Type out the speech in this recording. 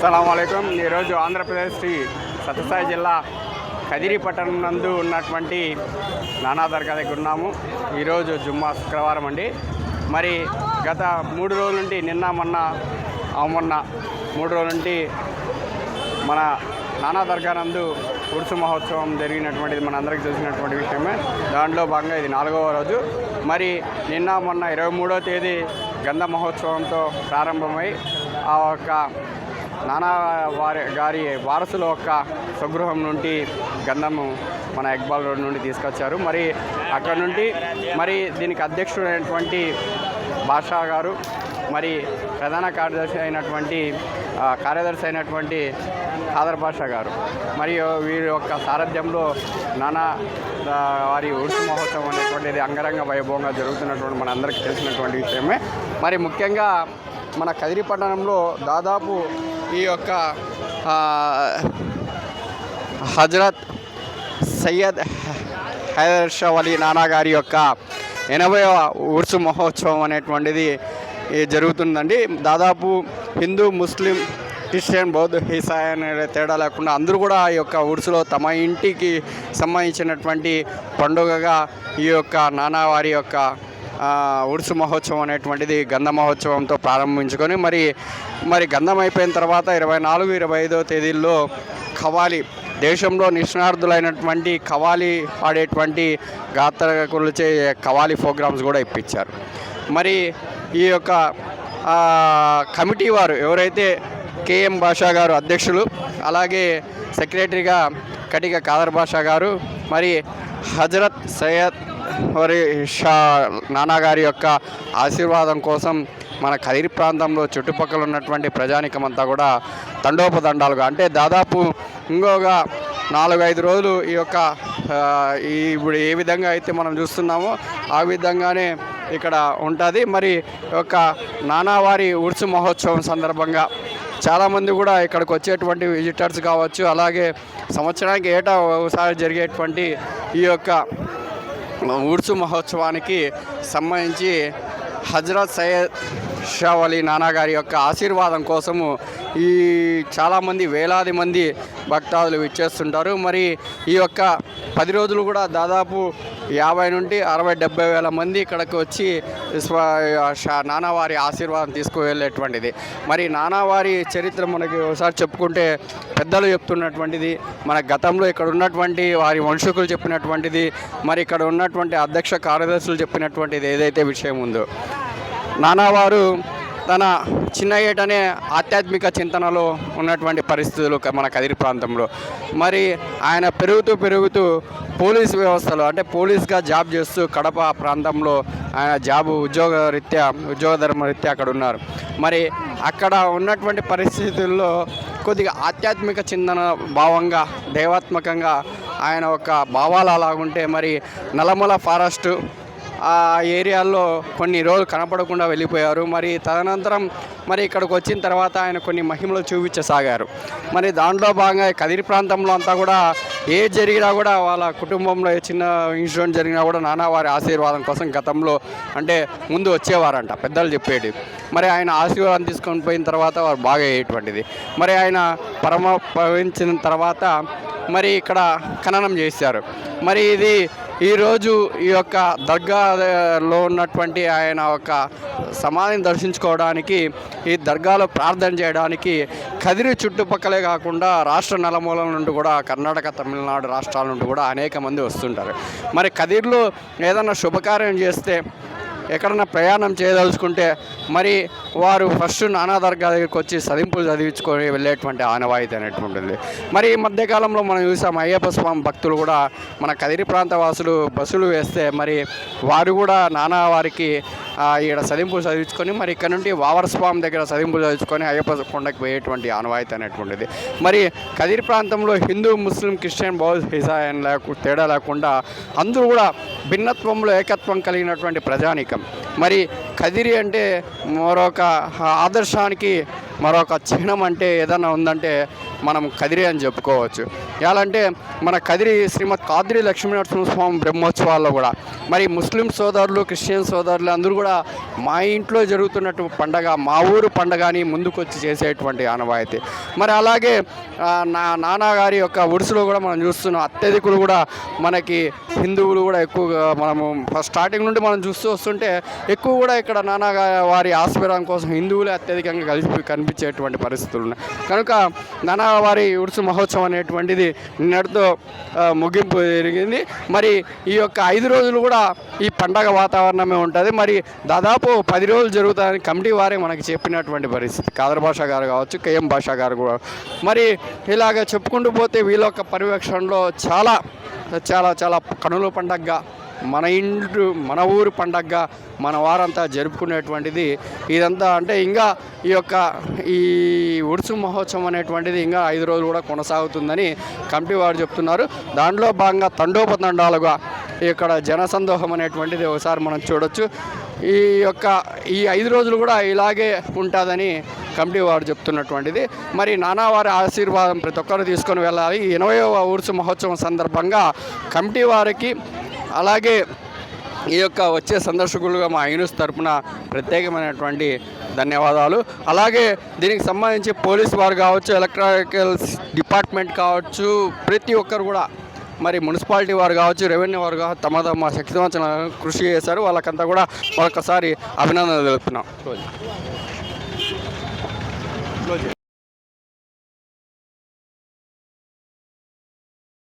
స్వాగతం ఈరోజు ఆంధ్రప్రదేశ్ శ్రీ సత్యసాయి జిల్లా కదిరి పట్టణం నందు ఉన్నటువంటి నానా దర్గా దగ్గర ఉన్నాము. ఈరోజు జుమ్మా శుక్రవారం అండి. మరి గత మూడు రోజుల నుండి నిన్న మొన్న మొన్న మూడు రోజుల నుండి మన నానా దర్గా నందు ఉరుసు మహోత్సవం జరిగినటువంటిది మన అందరికి తెలిసినటువంటి విషయమే. దాంట్లో భాగంగా ఇది నాలుగవ రోజు. మరి నిన్న మొన్న ఇరవై మూడో తేదీ గంధ మహోత్సవంతో ప్రారంభమై ఆ యొక్క నానా వారి గారి వారసుల యొక్క స్వగృహం నుండి గంధము మన ఎక్బాల్ రోడ్ నుండి తీసుకొచ్చారు. మరి అక్కడ నుండి మరి దీనికి అధ్యక్షుడైనటువంటి బాషా గారు మరి ప్రధాన కార్యదర్శి అయినటువంటి కార్యదర్శి అయినటువంటి ఖాదర్ బాషా గారు. మరియు వీరి యొక్క సారథ్యంలో నానా వారి ఉరుసు మహోత్సవం అనేటువంటిది అంగరంగ వైభవంగా జరుగుతున్నటువంటి మనందరికీ తెలిసినటువంటి విషయమే. మరి ముఖ్యంగా మన కదిరి పట్టణంలో దాదాపు ఈ యొక్క హజరత్ సయ్యద్ హైదర్ షా అలీ నానా గారి యొక్క ఎనభైవ ఉర్సు మహోత్సవం అనేటువంటిది జరుగుతుందండి. దాదాపు హిందూ ముస్లిం క్రిస్టియన్ బౌద్ధ ఈసాయి అనే తేడా లేకుండా అందరూ కూడా ఈ యొక్క ఉర్సులో తమ ఇంటికి సంబంధించినటువంటి పండుగగా ఈ యొక్క నానావారి యొక్క ఉడుసు మహోత్సవం అనేటువంటిది గంధ మహోత్సవంతో ప్రారంభించుకొని మరి మరి గంధం అయిపోయిన తర్వాత ఇరవై నాలుగు ఇరవై ఐదో తేదీల్లో ఖవాలి దేశంలో నిష్ణార్థులైనటువంటి కవాలి పాడేటువంటి గాత్రకులచే కవాలి ప్రోగ్రామ్స్ కూడా ఇప్పించారు. మరి ఈ యొక్క కమిటీ వారు ఎవరైతే కేఎం భాషా గారు అధ్యక్షులు అలాగే సెక్రటరీగా కటిక కాదర్ భాషా గారు మరి హజరత్ సయ్యద్ మరి షా నాన్నగారి యొక్క ఆశీర్వాదం కోసం మన కదిరి ప్రాంతంలో చుట్టుపక్కల ఉన్నటువంటి ప్రజానికమంతా కూడా తండోపతండాలుగా అంటే దాదాపు ఇంకొక నాలుగు ఐదు రోజులు ఈ యొక్క ఈ ఇప్పుడు ఏ విధంగా అయితే మనం చూస్తున్నామో ఆ విధంగానే ఇక్కడ ఉంటుంది. మరి యొక్క నానావారి ఉర్సు మహోత్సవం సందర్భంగా చాలామంది కూడా ఇక్కడికి వచ్చేటువంటి విజిటర్స్ కావచ్చు అలాగే సంవత్సరానికి ఏటా ఒకసారి జరిగేటువంటి ఈ యొక్క ఉర్సు మహోత్సవానికి సంబంధించి హజరత్ సయ్యద్ షా అలీ నానా గారి యొక్క ఆశీర్వాదం కోసము ఈ చాలామంది వేలాది మంది భక్తాదులు విచ్చేస్తుంటారు. మరి ఈ యొక్క పది రోజులు కూడా దాదాపు యాభై నుండి అరవై డెబ్బై వేల మంది ఇక్కడికి వచ్చి షా- నానావారి ఆశీర్వాదం తీసుకువెళ్ళేటువంటిది. మరి నానావారి చరిత్ర మనకి ఒకసారి చెప్పుకుంటే పెద్దలు చెప్తున్నటువంటిది మన గతంలో ఇక్కడ ఉన్నటువంటి వారి వంశకులు చెప్పినటువంటిది మరి ఇక్కడ ఉన్నటువంటి అధ్యక్ష కార్యదర్శులు చెప్పినటువంటిది ఏదైతే విషయం ఉందో. నానావారు తన చిన్న ఏటనే ఆధ్యాత్మిక చింతనలో ఉన్నటువంటి పరిస్థితులు మన కదిరి ప్రాంతంలో. మరి ఆయన పెరుగుతూ పెరుగుతూ పోలీస్ వ్యవస్థలో అంటే పోలీస్గా జాబ్ చేస్తూ కడప ప్రాంతంలో ఆయన జాబు ఉద్యోగ రీత్యా ఉద్యోగ ధర్మ రీత్యా అక్కడ ఉన్నారు మరి అక్కడ ఉన్నటువంటి పరిస్థితుల్లో కొద్దిగా ఆధ్యాత్మిక చింతన భావంగా దైవాత్మకంగా ఆయన ఒక భావాలు అలాగుంటే మరి నల్లమల ఫారెస్టు ఆ ఏరియాల్లో కొన్ని రోజులు కనపడకుండా వెళ్ళిపోయారు. మరి తదనంతరం మరి ఇక్కడికి వచ్చిన తర్వాత ఆయన కొన్ని మహిమలు చూపించసాగారు. మరి దాంట్లో భాగంగా కదిరి ప్రాంతంలో అంతా కూడా ఏ జరిగినా కూడా వాళ్ళ కుటుంబంలో ఏ చిన్న ఇన్సిడెంట్ జరిగినా కూడా నానా వారి ఆశీర్వాదం కోసం గతంలో అంటే ముందు వచ్చేవారంట పెద్దలు చెప్పేది మరి ఆయన ఆశీర్వాదం తీసుకొని పోయిన తర్వాత వారు బాగా అయ్యేటువంటిది. మరి ఆయన పరమపవించిన తర్వాత మరి ఇక్కడ ఖననం చేశారు. మరి ఇది ఈరోజు ఈ యొక్క దర్గాలో ఉన్నటువంటి ఆయన ఒక సమాధిని దర్శించుకోవడానికి ఈ దర్గాలో ప్రార్థన చేయడానికి కదిరి చుట్టుపక్కలే కాకుండా రాష్ట్ర నలమూలల నుండి కూడా కర్ణాటక తమిళనాడు రాష్ట్రాల నుండి కూడా అనేక మంది వస్తుంటారు. మరి కదిరిలో ఏదైనా శుభకార్యం చేస్తే ఎక్కడన్నా ప్రయాణం చేయదలుచుకుంటే మరి వారు ఫస్ట్ నానా దర్గా దగ్గరికి వచ్చి సదింపులు చదివించుకొని వెళ్ళేటువంటి ఆనవాయితీ అనేటువంటిది మరి ఈ మధ్యకాలంలో మనం చూసాం అయ్యప్ప స్వామి భక్తులు కూడా మన కదిరి ప్రాంత వాసులు బస్సులు వేస్తే మరి వారు కూడా నానా వారికి ఇక్కడ ఈడ చదివించుకొని మరి ఇక్కడ నుండి వావర స్వామి దగ్గర సదింపులు చదివించుకొని అయ్యప్ప కొండకు పోయేటువంటి ఆనవాయితీ అనేటువంటిది. మరి కదిరి ప్రాంతంలో హిందూ ముస్లిం క్రిస్టియన్ బౌద్ధ హిజాయన్ లేకు తేడా లేకుండా అందరూ కూడా భిన్నత్వంలో ఏకత్వం కలిగినటువంటి ప్రజానీకం. మరి కదిరి అంటే మరొక ఆదర్శానికి మరొక చిహ్నం అంటే ఏదైనా ఉందంటే మనం కదిరి అని చెప్పుకోవచ్చు. ఎలా అంటే మన కదిరి శ్రీమద్ కాదిరి లక్ష్మీనరసింహస్వామి బ్రహ్మోత్సవాల్లో కూడా మరి ముస్లిం సోదరులు క్రిస్టియన్ సోదరులు అందరూ కూడా మా ఇంట్లో జరుగుతున్నట్టు పండగ మా ఊరు పండగని ముందుకొచ్చి చేసేటువంటి ఆనవాయితీ. మరి అలాగే నా నాన్నగారి యొక్క ఉడుసులో కూడా మనం చూస్తున్నాం అత్యధికులు కూడా మనకి హిందువులు కూడా ఎక్కువగా మనము ఫస్ట్ స్టార్టింగ్ నుండి మనం చూస్తూ వస్తుంటే ఎక్కువ కూడా ఇక్కడ నాన్నగారి వారి ఆస్పిరం కోసం హిందువులే అత్యధికంగా కలిసి కనిపించేటువంటి పరిస్థితులు ఉన్నాయి. కనుక నానా వారి ఉడుసు మహోత్సవం అనేటువంటిది నిన్నటితో ముగింపు జరిగింది. మరి ఈ యొక్క ఐదు రోజులు కూడా ఈ పండగ వాతావరణమే ఉంటుంది. మరి దాదాపు పది రోజులు జరుగుతాయని కమిటీ వారే మనకి చెప్పినటువంటి పరిస్థితి. కాదర్ భాష గారు కావచ్చు కేఎం భాష గారు కూడా. మరి ఇలాగ చెప్పుకుంటూ పోతే వీళ్ళ యొక్క పర్యవేక్షణలో చాలా చాలా చాలా కనుల పండగగా మన ఇంటి మన ఊరు పండగగా మన వారంతా జరుపుకునేటువంటిది ఇదంతా అంటే ఇంకా ఈ యొక్క ఈ ఉడుసు మహోత్సవం అనేటువంటిది ఇంకా ఐదు రోజులు కూడా కొనసాగుతుందని కమిటీ వారు చెప్తున్నారు. దాంట్లో భాగంగా తండోపతండాలుగా ఇక్కడ జనసందోహం అనేటువంటిది ఒకసారి మనం చూడొచ్చు. ఈ యొక్క ఈ ఐదు రోజులు కూడా ఇలాగే ఉంటుందని కమిటీ వారు చెప్తున్నటువంటిది. మరి నానావారి ఆశీర్వాదం ప్రతి ఒక్కరు తీసుకొని వెళ్ళాలి. ఈ ఎనభైవ ఉరుసు మహోత్సవం సందర్భంగా కమిటీ వారికి అలాగే ఈ యొక్క వచ్చే సందర్శకులుగా మా ఐనూస్ తరపున ప్రత్యేకమైనటువంటి ధన్యవాదాలు. అలాగే దీనికి సంబంధించి పోలీస్ వారు కావచ్చు ఎలక్ట్రానికల్స్ డిపార్ట్మెంట్ కావచ్చు ప్రతి ఒక్కరు కూడా మరి మున్సిపాలిటీ వారు కావచ్చు రెవెన్యూ వారు కావచ్చు తమ తమ శక్తివంచన కృషి చేశారు. వాళ్ళకంతా కూడా మరొకసారి అభినందనలు తెలుపుతున్నాం.